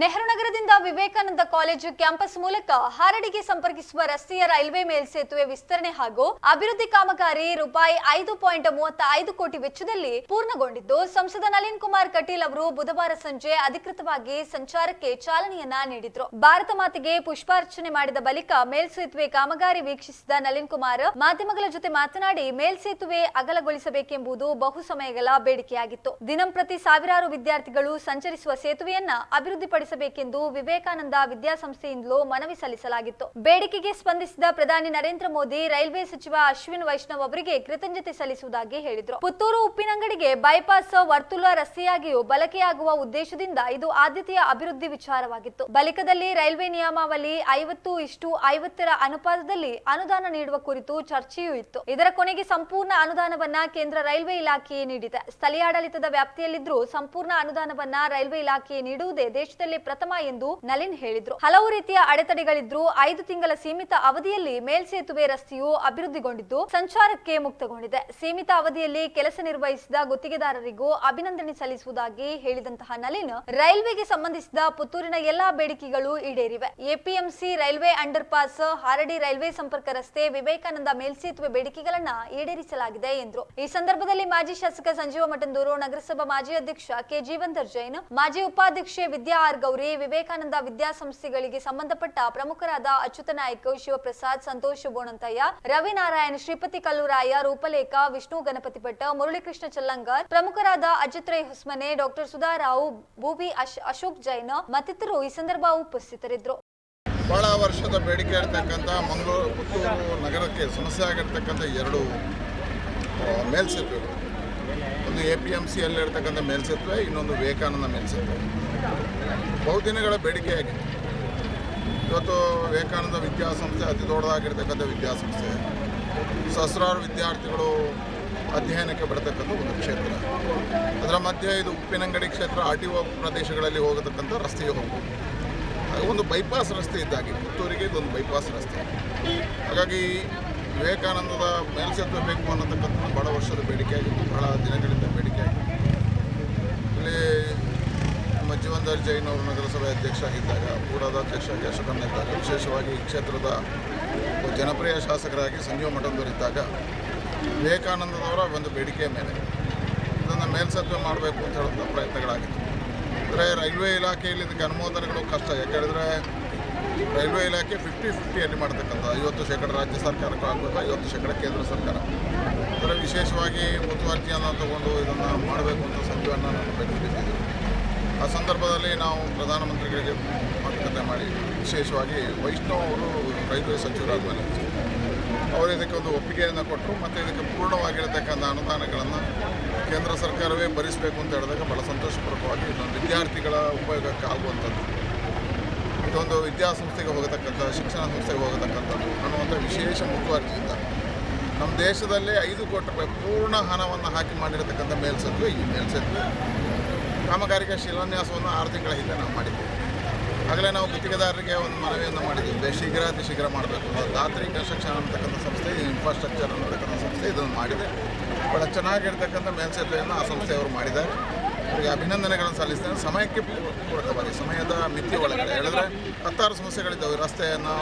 ನೆಹರು ನಗರದಿಂದ Vivekananda college campus ಮೂಲಕ ಹಾರಡಿಗೆ ಸಂಪರ್ಕಿಸುವ ರಸ್ತೆಯ ರೈಲ್ವೆ ಮೇಲ್ಸೇತುವೆ ವಿಸ್ತರಣೆ ಹಾಗೂ ಅಭಿವೃದ್ಧಿ ಕಾಮಗಾರಿ ರೂಪಾಯಿ ಐದು ಪಾಯಿಂಟ್ ಮೂವತ್ತ ಐದು ಕೋಟಿ ವೆಚ್ಚದಲ್ಲಿ ಪೂರ್ಣಗೊಂಡಿದ್ದು, ಸಂಸದ ನಳಿನ್ ಕುಮಾರ್ ಕಟೀಲ್ ಅವರು ಬುಧವಾರ ಸಂಜೆ ಅಧಿಕೃತವಾಗಿ ಸಂಚಾರಕ್ಕೆ ಚಾಲನೆಯನ್ನ ನೀಡಿದ್ರು. ಭಾರತ ಮಾತೆಗೆ ಪುಷ್ಪಾರ್ಚನೆ ಮಾಡಿದ ಬಳಿಕ ಮೇಲ್ಸೇತುವೆ ಕಾಮಗಾರಿ ವೀಕ್ಷಿಸಿದ ನಳಿನ್ ಕುಮಾರ್, ಮಾಧ್ಯಮಗಳ ಜೊತೆ ಮಾತನಾಡಿ ಮೇಲ್ಸೇತುವೆ ಅಗಲಗೊಳಿಸಬೇಕೆಂಬುದು ಬಹು ಸಮಯಗಳ ಬೇಡಿಕೆಯಾಗಿತ್ತು. ದಿನಂಪ್ರತಿ ಸಾವಿರಾರು ವಿದ್ಯಾರ್ಥಿಗಳು ಸಂಚರಿಸುವ ಸೇತುವೆಯನ್ನ ಅಭಿವೃದ್ಧಿಪಡಿಸಬೇಕೆಂದು ವಿವೇಕಾನಂದ ವಿದ್ಯಾಸಂಸ್ಥೆಯಿಂದಲೂ ಮನವಿ ಸಲ್ಲಿಸಲಾಗಿತ್ತು. ಬೇಡಿಕೆಗೆ ಸ್ಪಂದಿಸಿದ ಪ್ರಧಾನಿ ನರೇಂದ್ರ ಮೋದಿ, ರೈಲ್ವೆ ಸಚಿವ ಅಶ್ವಿನ್ ವೈಷ್ಣವ್ ಅವರಿಗೆ ಕೃತಜ್ಞತೆ ಸಲ್ಲಿಸುವುದಾಗಿ ಹೇಳಿದರು. ಪುತ್ತೂರು ಉಪ್ಪಿನಂಗಡಿಗೆ ಬೈಪಾಸ್ ವರ್ತುಲ ರಸ್ತೆಯಾಗಿಯೂ ಬಳಕೆಯಾಗುವ ಉದ್ದೇಶದಿಂದ ಇದು ಆದ್ಯತೆಯ ಅಭಿವೃದ್ಧಿ ವಿಚಾರವಾಗಿತ್ತು. ಬಳಿಕದಲ್ಲಿ ರೈಲ್ವೆ ನಿಯಮಾವಳಿ ಐವತ್ತು ಇಷ್ಟು ಐವತ್ತರ ಅನುಪಾತದಲ್ಲಿ ಅನುದಾನ ನೀಡುವ ಕುರಿತು ಚರ್ಚೆಯೂ ಇತ್ತು. ಇದರ ಕೊನೆಗೆ ಸಂಪೂರ್ಣ ಅನುದಾನವನ್ನ ಕೇಂದ್ರ ರೈಲ್ವೆ ಇಲಾಖೆಯೇ ನೀಡಿದೆ. ಸ್ಥಳೀಯಾಡಳಿತದ ವ್ಯಾಪ್ತಿಯಲ್ಲಿದ್ದರೂ ಸಂಪೂರ್ಣ ಅನುದಾನವನ್ನ ರೈಲ್ವೆ ಇಲಾಖೆ ನೀಡುವುದೇ ದೇಶದಲ್ಲಿ ಪ್ರಥಮ ಎಂದು ನಲಿನ್ ಹೇಳಿದ್ರು. ಹಲವು ರೀತಿಯ ಅಡೆತಡೆಗಳಿದ್ರು ಐದು ತಿಂಗಳ ಸೀಮಿತ ಅವಧಿಯಲ್ಲಿ ಮೇಲ್ಸೇತುವೆ ರಸ್ತೆಯು ಅಭಿವೃದ್ಧಿಗೊಂಡಿದ್ದು ಸಂಚಾರಕ್ಕೆ ಮುಕ್ತಗೊಂಡಿದೆ. ಸೀಮಿತ ಅವಧಿಯಲ್ಲಿ ಕೆಲಸ ನಿರ್ವಹಿಸಿದ ಗುತ್ತಿಗೆದಾರರಿಗೂ ಅಭಿನಂದನೆ ಸಲ್ಲಿಸುವುದಾಗಿ ಹೇಳಿದಂತಹ ನಲಿನ್ ರೈಲ್ವೆಗೆ ಸಂಬಂಧಿಸಿದ ಪುತ್ತೂರಿನ ಎಲ್ಲಾ ಬೇಡಿಕೆಗಳು ಈಡೇರಿವೆ. APMC railway underpass Haradi railway ಸಂಪರ್ಕ ರಸ್ತೆ, ವಿವೇಕಾನಂದ ಮೇಲ್ಸೇತುವೆ ಬೇಡಿಕೆಗಳನ್ನ ಈಡೇರಿಸಲಾಗಿದೆ ಎಂದರು. ಈ ಸಂದರ್ಭದಲ್ಲಿ ಮಾಜಿ ಶಾಸಕ ಸಂಜೀವ ಮಠಂದೂರು, ನಗರಸಭಾ ಮಾಜಿ ಅಧ್ಯಕ್ಷ ಕೆ ಜೀವಂದರ್ ಜೈನ್, ಮಾಜಿ ಉಪಾಧ್ಯಕ್ಷೆ ವಿದ್ಯಾ ಆರ್ ಗೌರಿ, ವಿವೇಕಾನಂದ ವಿದ್ಯಾಸಂಸ್ಥೆಗಳಿಗೆ ಸಂಬಂಧಪಟ್ಟ ಪ್ರಮುಖರಾದ ಅಚ್ಯುತ ನಾಯ್ಕ, ಶಿವಪ್ರಸಾದ್, ಸಂತೋಷ್ ಬೋಣಂತಯ್ಯ ರವಿನಾರಾಯಣ್ ಶ್ರೀಪತಿ ಕಲ್ಲೂರಾಯ, ರೂಪಲೇಖ, ವಿಷ್ಣು ಗಣಪತಿ ಭಟ್, ಮುರಳೀಕೃಷ್ಣ ಚಲ್ಲಂಗರ್, ಪ್ರಮುಖರಾದ ಅಜಿತ್ ರೈ ಹೊಸ್ಮನೆ, ಡಾಕ್ಟರ್ ಸುಧಾರಾವ್ ಭೂಬಿ ಅಶ್- ಅಶೋಕ್ ಜೈನ್ ಮತ್ತಿತರರು ಈ ಸಂದರ್ಭ ಉಪಸ್ಥಿತರಿದ್ದರು. ಬಹಳ ವರ್ಷದ ಬೇಡಿಕೆ ಇರ್ತಕ್ಕಂಥ ಮಂಗಳೂರು ಪುತ್ತೂರು ನಗರಕ್ಕೆ ಸಮಸ್ಯೆ ಆಗಿರ್ತಕ್ಕಂಥ ಎರಡು ಮೇಲ್ಸೇತುವೆಗಳು ಒಂದು ಎ ಪಿ ಎಂ ಸಿಯಲ್ಲಿರ್ತಕ್ಕಂಥ ಮೇಲ್ಸೇತುವೆ, ಇನ್ನೊಂದು ವಿವೇಕಾನಂದ ಮೇಲ್ಸೇತುವೆ. ಬಹುದಿನಗಳ ಬೇಡಿಕೆಯಾಗಿದೆ. ಇವತ್ತು ವಿವೇಕಾನಂದ ವಿದ್ಯಾಸಂಸ್ಥೆ ಅತಿ ದೊಡ್ಡದಾಗಿರ್ತಕ್ಕಂಥ ವಿದ್ಯಾಸಂಸ್ಥೆ. ಸಹಸ್ರಾರು ವಿದ್ಯಾರ್ಥಿಗಳು ಅಧ್ಯಯನಕ್ಕೆ ಬರತಕ್ಕಂಥ ಒಂದು ಕ್ಷೇತ್ರ. ಅದರ ಮಧ್ಯೆ ಇದು ಉಪ್ಪಿನಂಗಡಿ ಕ್ಷೇತ್ರ, ಆರ್ ಟಿ ಒ ಪ್ರದೇಶಗಳಲ್ಲಿ ಹೋಗತಕ್ಕಂಥ ರಸ್ತೆಗೆ ಅದು ಒಂದು ಬೈಪಾಸ್ ರಸ್ತೆ ಇದ್ದಾಗೆ. ಪುತ್ತೂರಿಗೆ ಇದೊಂದು ಬೈಪಾಸ್ ರಸ್ತೆ. ಹಾಗಾಗಿ ವಿವೇಕಾನಂದದ ಮೇಲ್ಸೇತುವೆ ಬೇಕು ಅನ್ನತಕ್ಕಂಥದ್ದು ಬಹಳ ವರ್ಷದ ಬೇಡಿಕೆಯಾಗಿತ್ತು ಬಹಳ ದಿನಗಳಿಂದ ಬೇಡಿಕೆಯಾಗಿತ್ತು ಇಲ್ಲಿ ನಮ್ಮ ಜೀವನ್ದಾರ್ ಜೈನ್ ಅವರು ನಗರಸಭೆ ಅಧ್ಯಕ್ಷ ಆಗಿದ್ದಾಗ ಕೂಡದ ಅಧ್ಯಕ್ಷ ಆಗಿ ಅಶೋಕನಿದ್ದಾಗ ವಿಶೇಷವಾಗಿ ಈ ಕ್ಷೇತ್ರದ ಜನಪ್ರಿಯ ಶಾಸಕರಾಗಿ ಸಂಜೀವ ಮಠಂದವರಿದ್ದಾಗ ವಿವೇಕಾನಂದದವರ ಒಂದು ಬೇಡಿಕೆಯ ಮೇಲೆ ಇದನ್ನು ಮೇಲ್ಸೇತುವೆ ಮಾಡಬೇಕು ಅಂತ ಹೇಳುವಂಥ ಪ್ರಯತ್ನಗಳಾಗಿತ್ತು. ಅಂದರೆ ರೈಲ್ವೆ ಇಲಾಖೆಯಲ್ಲಿ ಇದಕ್ಕೆ ಅನುಮೋದನೆಗಳು ಕಷ್ಟ. ಯಾಕೆಂದರೆ ರೈಲ್ವೆ ಇಲಾಖೆ ಫಿಫ್ಟಿ ಫಿಫ್ಟಿಯಲ್ಲಿ ಮಾಡ್ತಕ್ಕಂಥ ಐವತ್ತು ಶೇಕಡ ರಾಜ್ಯ ಸರ್ಕಾರಕ್ಕೂ ಆಗಬೇಕು ಐವತ್ತು ಶೇಕಡ ಕೇಂದ್ರ ಸರ್ಕಾರ. ಅದರ ವಿಶೇಷವಾಗಿ ಮುತುವರ್ಜಿಯನ್ನು ತಗೊಂಡು ಇದನ್ನು ಮಾಡಬೇಕು ಅಂತ ಸಚಿವನ್ನು ನಾನು ಆ ಸಂದರ್ಭದಲ್ಲಿ ನಾವು ಪ್ರಧಾನಮಂತ್ರಿಗಳಿಗೆ ಮಾತುಕತೆ ಮಾಡಿ, ವಿಶೇಷವಾಗಿ ವೈಷ್ಣವ್ ಅವರು ರೈಲ್ವೆ ಸಚಿವರಾದ್ಮೇಲೆ. ಅವರು ಇದಕ್ಕೆ ಒಂದು ಒಪ್ಪಿಗೆಯನ್ನು ಕೊಟ್ಟರು ಮತ್ತು ಇದಕ್ಕೆ ಪೂರ್ಣವಾಗಿರತಕ್ಕಂಥ ಅನುದಾನಗಳನ್ನು ಕೇಂದ್ರ ಸರ್ಕಾರವೇ ಭರಿಸಬೇಕು ಅಂತ ಹೇಳಿದಾಗ ಭಾಳ ಸಂತೋಷಪೂರ್ವಕವಾಗಿ ವಿದ್ಯಾರ್ಥಿಗಳ ಉಪಯೋಗಕ್ಕೆ ಆಗುವಂಥದ್ದು ಇದೊಂದು ವಿದ್ಯಾಸಂಸ್ಥೆಗೆ ಹೋಗತಕ್ಕಂಥ, ಶಿಕ್ಷಣ ಸಂಸ್ಥೆಗೆ ಹೋಗತಕ್ಕಂಥದ್ದು ಅನ್ನುವಂಥ ವಿಶೇಷ ಮುತುವರ್ಜಿಯಿಂದ ನಮ್ಮ ದೇಶದಲ್ಲೇ ಐದು ಕೋಟಿ ರೂಪಾಯಿ ಪೂರ್ಣ ಹಣವನ್ನು ಹಾಕಿ ಮಾಡಿರತಕ್ಕಂಥ ಮೇಲ್ಸೇತುವೆ ಈ ಮೇಲ್ಸೇತುವೆ. ಕಾಮಗಾರಿಕೆ ಶಿಲಾನ್ಯಾಸವನ್ನು ಆರು ತಿಂಗಳ ಹಿಂದೆ ನಾವು ಮಾಡಿದ್ದೇವೆ ಆಗಲೇ ನಾವು ಗುತ್ತಿಗೆದಾರರಿಗೆ ಒಂದು ಮನವಿಯನ್ನು ಮಾಡಿದ್ದೀವಿ ಶೀಘ್ರ ಅತಿ ಶೀಘ್ರ ಮಾಡಬೇಕು. ದಾತ್ರಿ ಕನ್ಸ್ಟ್ರಕ್ಷನ್ ಅನ್ನತಕ್ಕಂಥ ಸಂಸ್ಥೆ ಇನ್ಫ್ರಾಸ್ಟ್ರಕ್ಚರ್ ಅನ್ನತಕ್ಕಂಥ ಸಂಸ್ಥೆ ಇದನ್ನು ಮಾಡಿದೆ. ಭಾಳ ಚೆನ್ನಾಗಿರ್ತಕ್ಕಂಥ ಮೇಲ್ಸೇತುವೆಯನ್ನು ಆ ಸಂಸ್ಥೆಯವರು ಮಾಡಿದ್ದಾರೆ. ಅವರಿಗೆ ಅಭಿನಂದನೆಗಳನ್ನು ಸಲ್ಲಿಸ್ತೇನೆ. ಸಮಯಕ್ಕೆ ಪೂರಕವಾಗಿ ಸಮಯದ ಮಿತಿ ಒಳಗಡೆ ಹೇಳಿದ್ರೆ ಹತ್ತಾರು ಸಮಸ್ಯೆಗಳಿದ್ದಾವೆ. ರಸ್ತೆಯನ್ನು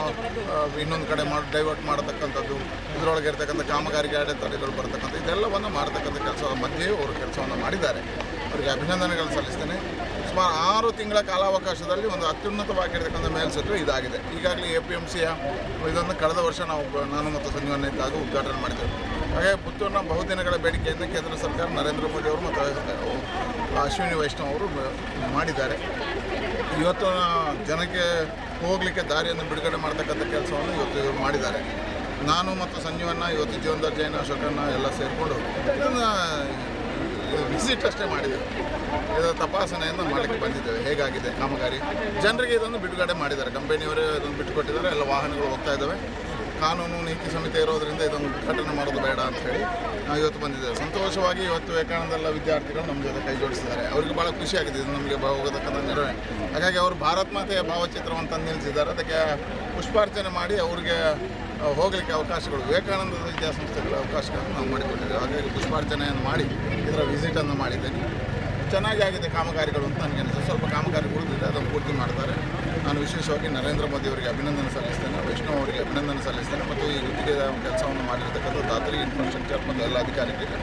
ಇನ್ನೊಂದು ಕಡೆ ಮಾಡಿ ಡೈವರ್ಟ್ ಮಾಡತಕ್ಕಂಥದ್ದು, ಇದರೊಳಗೆ ಇರತಕ್ಕಂಥ ಕಾಮಗಾರಿಗೆ ಅಡೆತಡೆಗಳು ಬರ್ತಕ್ಕಂಥ, ಇದೆಲ್ಲವನ್ನು ಮಾಡತಕ್ಕಂಥ ಕೆಲಸದ ಮಧ್ಯೆಯೂ ಅವರು ಕೆಲಸವನ್ನು ಮಾಡಿದ್ದಾರೆ. ಅವರಿಗೆ ಅಭಿನಂದನೆಗಳು ಸಲ್ಲಿಸ್ತೇನೆ. ಸುಮಾರು ಆರು ತಿಂಗಳ ಕಾಲಾವಕಾಶದಲ್ಲಿ ಒಂದು ಅತ್ಯುನ್ನತವಾಗಿರ್ತಕ್ಕಂಥ ಮೇಲ್ಸೇತುವೆ ಇದಾಗಿದೆ. ಈಗಾಗಲೇ ಎ ಪಿ ಎಂ ಸಿಯ ಇದನ್ನು ಕಳೆದ ವರ್ಷ ನಾವು ನಾನು ಮತ್ತು ಸಂಜೀವನ ಇದ್ದಾಗ ಉದ್ಘಾಟನೆ ಮಾಡಿದ್ದೆವು. ಹಾಗೆ ಪುತ್ತೂರಿನ ಬಹುದಿನಗಳ ಬೇಡಿಕೆಯಿಂದ ಕೇಂದ್ರ ಸರ್ಕಾರ ನರೇಂದ್ರ ಮೋದಿ ಅವರು ಮತ್ತು ಅಶ್ವಿನಿ ವೈಷ್ಣವ್ ಅವರು ಮಾಡಿದ್ದಾರೆ. ಇವತ್ತು ಜನಕ್ಕೆ ಹೋಗಲಿಕ್ಕೆ ದಾರಿಯನ್ನು ಬಿಡುಗಡೆ ಮಾಡ್ತಕ್ಕಂಥ ಕೆಲಸವನ್ನು ಇವತ್ತು ಇವರು ಮಾಡಿದ್ದಾರೆ. ನಾನು ಮತ್ತು ಸಂಜೀವನ್ನ ಇವತ್ತು ಜೀವನ್ ಜೈನ್ ಅಶೋಕನ್ನ ಎಲ್ಲ ಸೇರಿಕೊಂಡು ಇದನ್ನು ವಿಸಿಟ್ ಅಷ್ಟೇ ಮಾಡಿದ್ದೇವೆ ಇದರ ತಪಾಸಣೆಯನ್ನು ಮಾಡಲಿಕ್ಕೆ ಬಂದಿದ್ದೇವೆ. ಹೇಗಾಗಿದೆ? ಕಾಮಗಾರಿ? ಜನರಿಗೆ ಇದನ್ನು ಬಿಡುಗಡೆ ಮಾಡಿದ್ದಾರೆ. ಕಂಪನಿಯವರೇ ಇದನ್ನು ಬಿಟ್ಟುಕೊಟ್ಟಿದ್ದಾರೆ. ಎಲ್ಲ ವಾಹನಗಳು ಹೋಗ್ತಾ ಇದ್ದಾವೆ. ಕಾನೂನು ನೀತಿ ಸಮಿತಿ ಇರೋದರಿಂದ ಇದೊಂದು ಉದ್ಘಾಟನೆ ಮಾಡೋದು ಬೇಡ ಅಂತ ಹೇಳಿ ನಾವು ಇವತ್ತು ಬಂದಿದ್ದೇವೆ. ಸಂತೋಷವಾಗಿ ಇವತ್ತು ವಿವೇಕಾನಂದಲ್ಲ ವಿದ್ಯಾರ್ಥಿಗಳು ನಮ್ಮ ಜೊತೆ ಕೈ ಜೋಡಿಸಿದ್ದಾರೆ ಅವರಿಗೆ ಭಾಳ ಖುಷಿಯಾಗಿದೆ ಇದು ನಮಗೆ ಹೋಗತಕ್ಕಂಥ ನೆರವೆ. ಹಾಗಾಗಿ ಅವರು ಭಾರತ್ ಮಾತೆಯ ಭಾವಚಿತ್ರವನ್ನು ತಂದು ನಿಲ್ಲಿಸಿದ್ದಾರೆ. ಅದಕ್ಕೆ ಪುಷ್ಪಾರ್ಚನೆ ಮಾಡಿ ಅವರಿಗೆ ಹೋಗಲಿಕ್ಕೆ ಅವಕಾಶಗಳು, ವಿವೇಕಾನಂದ ವಿದ್ಯಾಸಂಸ್ಥೆಗಳ ಅವಕಾಶಗಳನ್ನು ನಾವು ಮಾಡಿಕೊಟ್ಟಿದ್ದೇವೆ. ಹಾಗಾಗಿ ಪುಷ್ಪಾರ್ಚನೆಯನ್ನು ಮಾಡಿ, ಇದರ ವಿಸಿಟನ್ನು ಮಾಡಿದ್ದೇನೆ. ಚೆನ್ನಾಗಿ ಆಗಿದೆ ಕಾಮಗಾರಿಗಳು ಅಂತ ನನಗೆ ಅನಿಸುತ್ತೆ. ಸ್ವಲ್ಪ ಕಾಮಗಾರಿ ಉಳಿದಿದೆ, ಅದನ್ನು ಪೂರ್ತಿ ಮಾಡ್ತಾರೆ. ನಾನು ವಿಶೇಷವಾಗಿ ನರೇಂದ್ರ ಮೋದಿ ಅವರಿಗೆ ಅಭಿನಂದನೆ ಸಲ್ಲಿಸ್ತೇನೆ, ವೈಷ್ಣವ್ ಅವರಿಗೆ ಅಭಿನಂದನೆ ಸಲ್ಲಿಸ್ತೇನೆ, ಮತ್ತು ಈ ಗುತ್ತಿಗೆ ಕೆಲಸವನ್ನು ಮಾಡಿರ್ತಕ್ಕಂಥ ದಾತ್ರಿ ಇನ್ಫ್ರಾಸ್ಟ್ರಕ್ಚರ್ ಮತ್ತು ಎಲ್ಲ ಅಧಿಕಾರಿಗಳಿಗೆ